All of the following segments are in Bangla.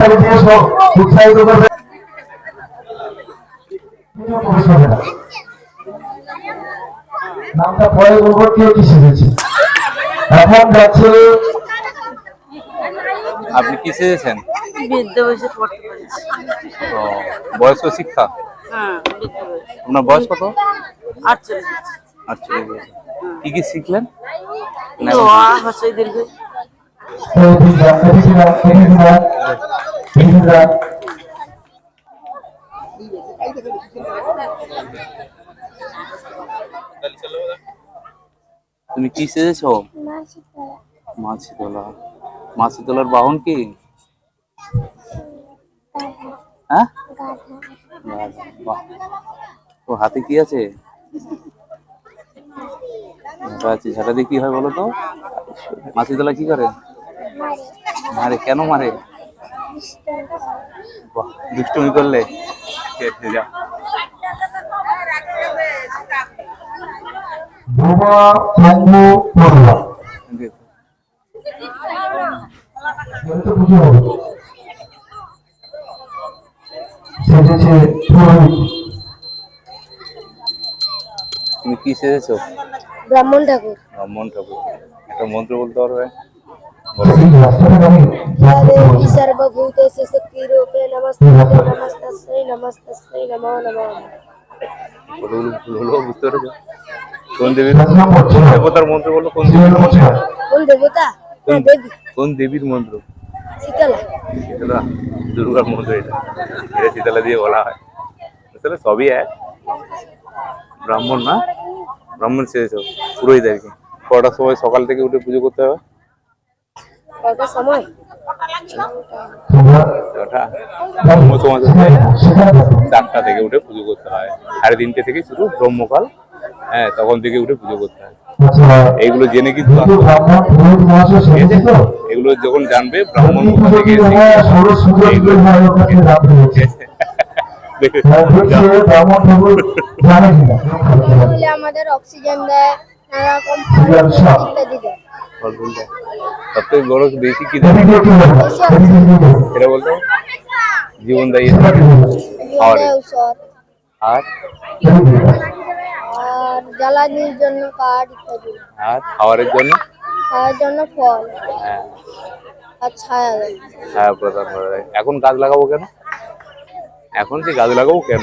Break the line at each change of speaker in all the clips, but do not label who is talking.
উৎসাহিত করবে প্রবেশ করবে না। নামটা পরে বলব কে কি শিখেছে এখন যাচ্ছে
আপনি কি ও, বয়স্ক শিক্ষা?
হ্যাঁ
আপনার বয়স কত?
আটচল্লিশ
আচ্ছা কি কি শিখলেন?
দীর্ঘ।
তুমি কি সেজেছ? মাছি তোলা মাছি তোলার বাহন কি? হ্যাঁ। ও হাতে কি আছে? আছে। ঝাঁটা দিয়ে কি হয় বলো তো? মাছি তোলা কি করে? মারে। কেন মারে? দুষ্টুমি করলে? তুমি কি সেজেছো?
ব্রাহ্মণ ঠাকুর।
ব্রাহ্মণ ঠাকুর। একটা মন্ত্র বলতে পারবে?
নমস্তস্मै নমো নমঃ
বলো বলো, বলো বুঝতে পেরেছ কোন দেবীর দেবতার মন্ত্র বলো কোন দেবীর
জীবন
মন্ত্র
কোন দেবতা?
কোন দেবীর মন্ত্র?
শীতলা।
শীতলা দুর্গার মন্ত্র এটা। এটা শীতলা দিয়ে বলা হয়। আসলে সবই এক। ব্রাহ্মণ না? ব্রাহ্মণ সেরেছ পুরোহিত আর কি। কটার সময় সকাল থেকে উঠে পুজো করতে হবে?
সময়?
ওটা ব্রহ্ম সমাজ হচ্ছে চারটা থেকে উঠে পুজো করতে হয়। সাড়ে তিনটে থেকে শুরু ব্রহ্মকাল হ্যাঁ তখন থেকে উঠে পুজো করতে হয়। এইগুলো জেনে কিন্তু এগুলো যখন জানবে ব্রাহ্মণ থেকে
হয় হয়
আমাদের অক্সিজেন দেয় নানা রকম ইত্যাদি দেয়।
ফলফুলটা সবথেকে বড় বেশি কি এটা বলতো জীবন দায়ী
সেটা কি বলব
আর? আর?
আর জ্বালানির জন্য কাঠ ইত্যাদি।
আর? খাওয়ারের জন্য?
খাওয়ার জন্য ফল।
হ্যাঁ।
আর ছায়া
ছায়া প্রদান করা এখন গাছ লাগাবো কেন? এখন যে গাছ লাগাবো কেন?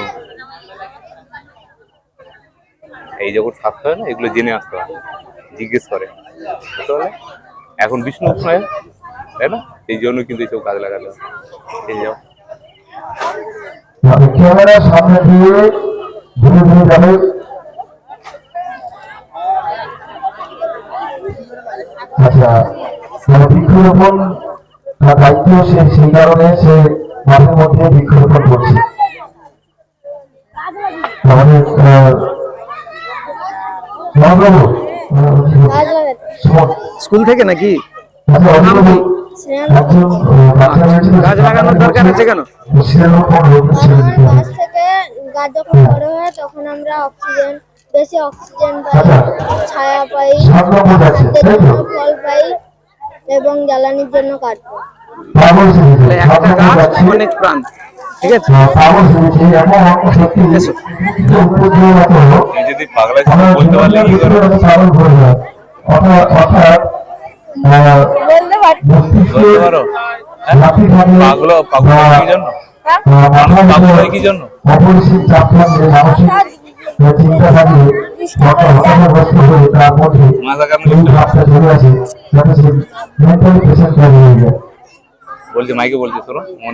এই যখন স্বাস্থ্য হয় না এগুলো জেনে আসতে হয়। জিজ্ঞেস করে। বুঝতে এখন বিষ্ণু নয় তাই না? এই জন্য কিন্তু এইসব লাগাতে হয় এই যাও।
আচ্ছা বৃক্ষরোপণ দায়িত্ব সে, সেই কারণে সে মাঠের মধ্যে বৃক্ষরোপণ করছে। আমাদের মহাপ্রভু
স্কুল থেকে নাকি গাছ লাগানোর দরকার আছে কেন?
গাছ থেকে গাছ যখন বড় হয় তখন আমরা অক্সিজেন বেশি অক্সিজেন পাই। ছায়া পাই ফল পাই এবং জ্বালানির জন্য কাঠ পাই
একটা গাছ অনেক প্রাণ ঠিক আছে?
যদি পাগলা বলতে পারলে কি করো?
পাগল
পাগল জন্য? পাগল হয় জন্য?
অপরিচিত
বলছে মাইকে বলছে তোর মন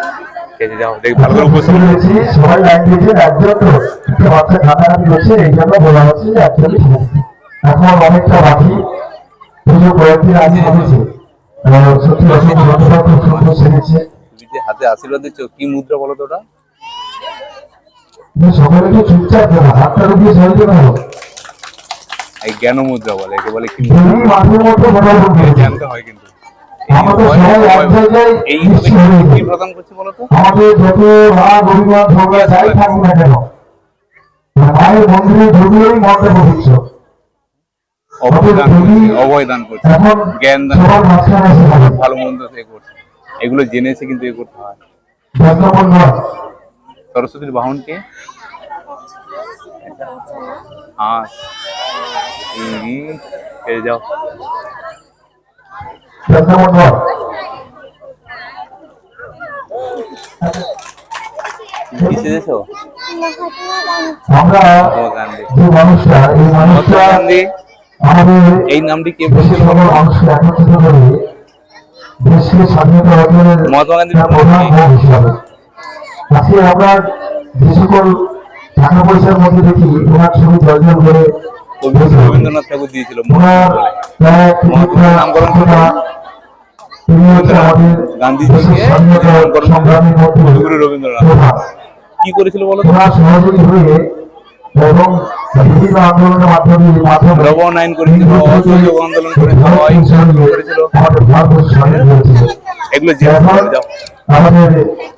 দিয়ে ঠিক দেখি ভালো করে উপস্থিত
সবাই লাইন দিয়েছে একজন তো বাচ্চা কান্নাকাটি করছে এই জন্য বলা হচ্ছে যে অ্যাকচুয়ালি এখন অনেকটা বাকি। পুজো কয়েকদিন আগে হয়েছে। সত্যি অসংখ্য ধন্যবাদ খুব সুন্দর সেরেছে
হাতে আশীর্বাদ দিচ্ছ কি মুদ্রা বলো তো ওটা?
সকলে তো চুপচাপ দেবে হাতটা রুপিয়ে চলছে না
এই জ্ঞান মুদ্রা বলে একে বলে কি। জানতে হয় কিন্তু।
আমাদের সবাই এক জায়গায়
এই
মিশে
কি
যায়।
প্রদান করছে বলো
আমাদের যত রাগ অভিমান ঝগড়া যাই থাকুক না কেন মায়ের মন্দিরে ঢুকলেই মনটা পবিত্র।
অভয় করছে অভয় দান করছে।
এখন
জ্ঞান দান
সবার মাঝখানে এসে গেছে।
ভালো মন্দ করছে। এগুলো জেনেছে কিন্তু এ করতে হয়। সরস্বতীর বাহনকে? হাঁস যাও।
নম্বর নয়
কি
আমরা যে মানুষটা এই মানুষটা
মহাত্মা
আমাদের
এই নামটি কে
দেশের সকল মানুষকে একত্রিত করে দেশকে স্বাধীনতা অর্জনের প্রধান হিসাবে। আজকে আমরা যে সকল টাকা পয়সার মধ্যে দেখি ওনার ছবি দর্জন করে
কবি রবীন্দ্রনাথ ঠাকুর দিয়েছিল নামকরণ গান্ধীজিকে কবিগুরু রবীন্দ্রনাথ কি করেছিল বলো
হয়ে এবং বিভিন্ন আন্দোলনের মাধ্যমে
লবণ আইন করেছিল অসহযোগ আন্দোলন করেছিল। এগুলো
আমাদের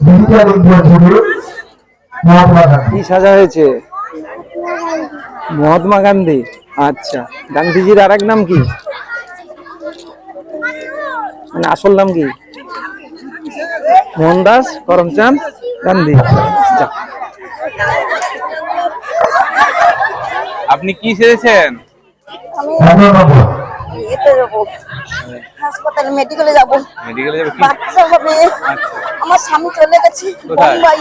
ডিজিটাল ইন্ডিয়া জুড়ে
কি সাজা হয়েছে। মহাত্মা গান্ধী। আচ্ছা গান্ধীজির আর এক নাম কি? মানে আসল নাম কি? মোহনদাস করমচাঁদ গান্ধী।
আপনি কি সেরেছেন
এগারো নম্বর
এতে যাব হাসপাতালে মেডিকেলে যাব।
মেডিকেলে যাবে
বাচ্চা হবে। আমার স্বামী চলে গেছে বোম্বাই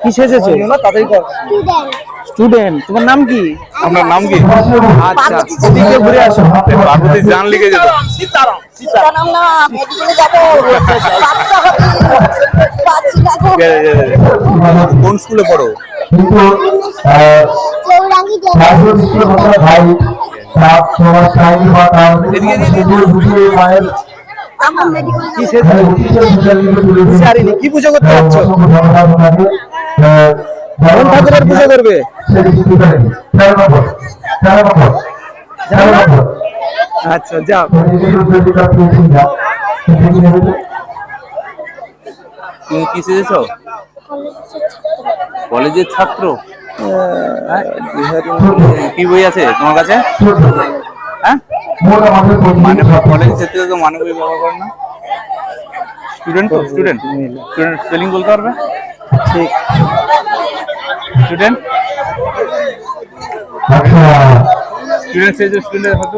কি
সেজেছো? স্টুডেন্ট তোমার নাম কি?
আপনার নাম কি?
আচ্ছা। ঘুরে আসো।
পার্বতী জান লিখে যেত।
জানাম না মেডিকেলে যাব।
কোন স্কুলে পড়ো?
ভাই
মেডিকেলে
কি পুজো করতে যাচ্ছ? ঠাকুরের পুজো করবে? আচ্ছা যাও।
তো?
তুমি কি সেরেছো কলেজের ছাত্র? হ্যাঁ? কি বই আছে তোমার কাছে? মানে। কলেজ ক্ষেত্রে তো মানবিক ব্যবহার করে না? স্টুডেন্ট তো স্টুডেন্ট স্টুডেন্ট স্পেলিং বলতে পারবে?
ঠিক।
স্টুডেন্ট
আচ্ছা।
স্টুডেন্ট সে যে স্টুডেন্ট হতো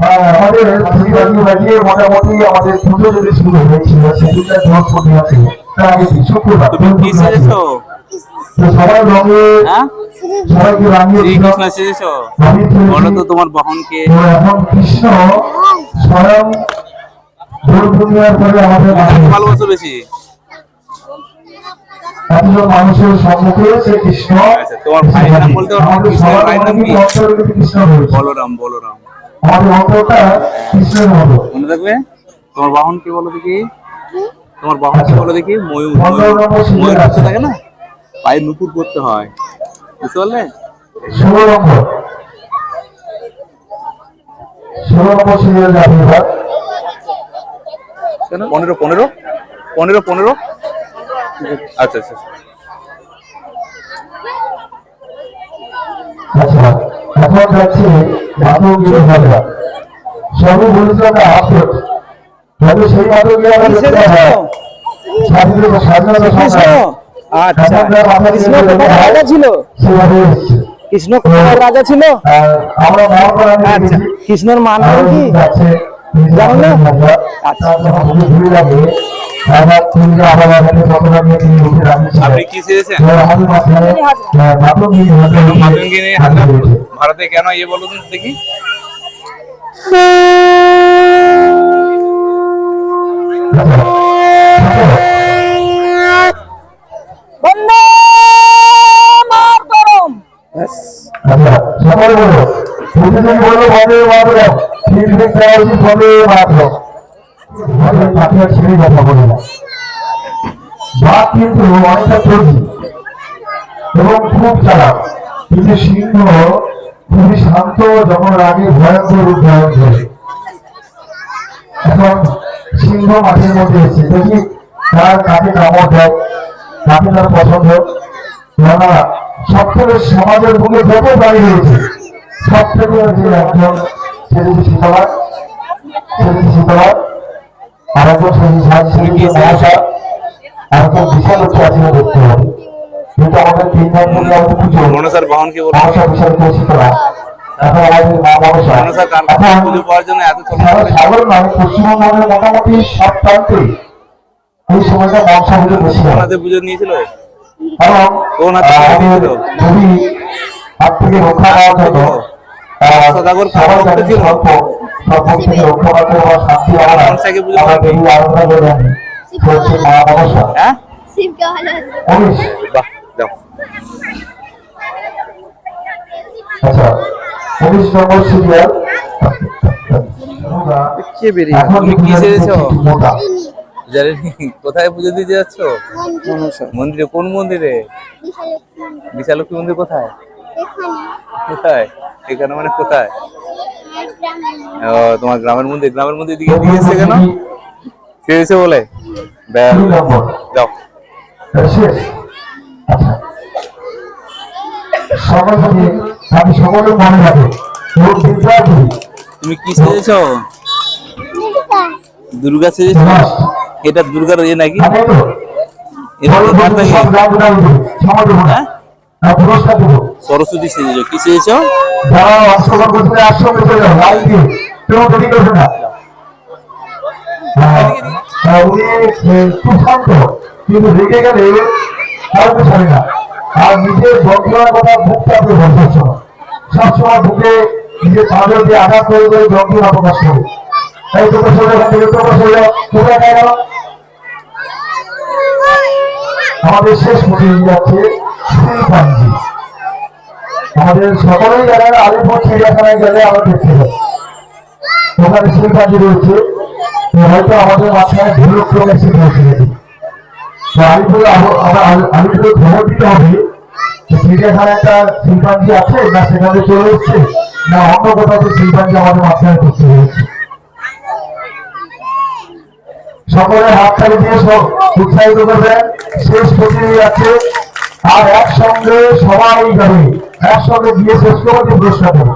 হ্যাঁ, আমাদের দুই বাজিয়ে মোটামুটি আমাদের পুজো যদি শুরু হয়েছিল সেদিনটা বৃহস্পতি আছে তার আগে শুক্রবার।
তুমি কি
তো সবাই রঙে
হ্যাঁ
সবাইকে
শ্রীকৃষ্ণ বলো তো তোমার বাহনকে।
তো এখন কৃষ্ণ স্বয়ং দোল পূর্ণিমার পরে আমাদের
ভালোবাসো বেশি।
এতজন মানুষের সম্মুখে সে কৃষ্ণ
আচ্ছা, তোমার ভাইয়ের নাম বলতে
আমাদের সবার
ভাইয়ের নাম কি?
কিন্তু অন্তরে কিন্তু কৃষ্ণ
বলরাম বলরাম।
আমাদের অন্তরটা কৃষ্ণের মতো।
মনে থাকবে? তোমার বাহন কি বলো দেখি। তোমার বাহন কি বলো দেখি ময়ূর ময়ূর। ময়ূর। থাকে না? পায়ে নুপুর করতে হয়। বুঝতে পারলে?
ষোলো নম্বর। ষোলো নম্বর সিরিয়াল যাবে এবার
পনেরো পনেরো? পনেরো পনেরো? আচ্ছা আচ্ছা।
আচ্ছা এখন যাচ্ছে বলেছিল তবে সেই স্বাধীনতা স্বাধীনতা সংগ্রাম
আচ্ছা। কৃষ্ণ রাজা ছিল? কৃষ্ণ রাজা ছিল? আচ্ছা। কৃষ্ণর কি? জানো না?
আচ্ছা।
আপনি কি চেয়েছেন ভারতে কেন ইয়ে বলুন দেখি।
বন্দে
এবং খুব চালাক কিন্তু সিংহ খুবই শান্ত যখন রাগে ভয়ঙ্কর রূপ ধারণ করে এখন সিংহ মাঠের মধ্যে এসেছে। দেখি তার কাকে কামড় দেয়, কাকে তার পছন্দ? কেননা সব থেকে সমাজের বুকে যত বাড়ি রয়েছে সব থেকে যে একজন শীতলা শীতলা আর একজন ছেলেটি মহাশা আর একজন বিশাল হচ্ছে দেখতে হবে। আমাদের তিন জন মিলে আমাদের পুজো
মনসার বাহন কি বলব?
মহাশা বিশাল কেউ শীতলা এখন আমাদের মা মনসা
মনসার কান পুজো পাওয়ার জন্য এত ছোট
সারা পশ্চিমবঙ্গের মোটামুটি সব প্রান্তে এই সময়টা মনসা পুজো বেশি
পুজো নিয়েছিল?
কারণ
কোন হাতে
আহ,
পুজো
আমাদের
দিয়েছিল?
খুবই হাত থেকে রক্ষা পাওয়ার জন্য
সদাগর
সবাই
ছিল?
সর্প সর্প থেকে রক্ষা পাওয়ার জন্য শান্তি আমরা আমরা দেবী আরাধনা করে জানি হচ্ছে মা মনসা
হ্যাঁ? বাহ যাও।
আচ্ছা উনিশ নম্বর সিরিয়াল।
কে বেরিয়ে
এখন
কি সেরেছো?
মোটা।
কোথায় পুজো দিতে যাচ্ছ?
মন্দির
মন্দিরে কোন মন্দিরে?
বিশালক্ষী মন্দির।
মন্দির কোথায়? কোথায়? এখানে মানে কোথায়? ও তোমার গ্রামের মন্দির গ্রামের মন্দির দিকে এসছে কেন? কে এসে বলে? যাও। তুমি কি সেজেছ? দুর্গা সেজেছো? এটা দুর্গার ইয়ে নাকি? হ্যাঁ?
আর পুরস্কার দেবো।
সরস্বতী সেজেছো। কি সেজেছো?
হ্যাঁ, হ্যাঁ, কিন্তু রেগে গেলে কাউকে ছাড়ে না। আর নিজের যন্ত্রণার কথা সবসময় বুকে নিজের চাঁদের দিয়ে আঘাত করে করে যন্ত্রণা প্রকাশ করে। গেল আমাদের শেষ আমাদের সকলেই আলিপুর চিড়িয়াখানায় গেলে আমরা দেখতে পাই ওখানে রয়েছে। হয়তো আমাদের মাঝখানে ভুলক্রমে আলিপুরে আলিপুরে হবে চিড়িয়াখানায় একটা শিল্পাঞ্জি আছে, না সেখানে চলে এসছে, না অন্য কোথাও শিল্পাঞ্জি আমাদের মাঝখানে করতে হয়েছে। সকলে হাততালি দিয়ে সব উৎসাহিত করবেন শেষ প্রতিনিধি আছে। আর একসঙ্গে সবাই যাবে। একসঙ্গে দিয়ে শেষ করব পুরস্কার দেবো।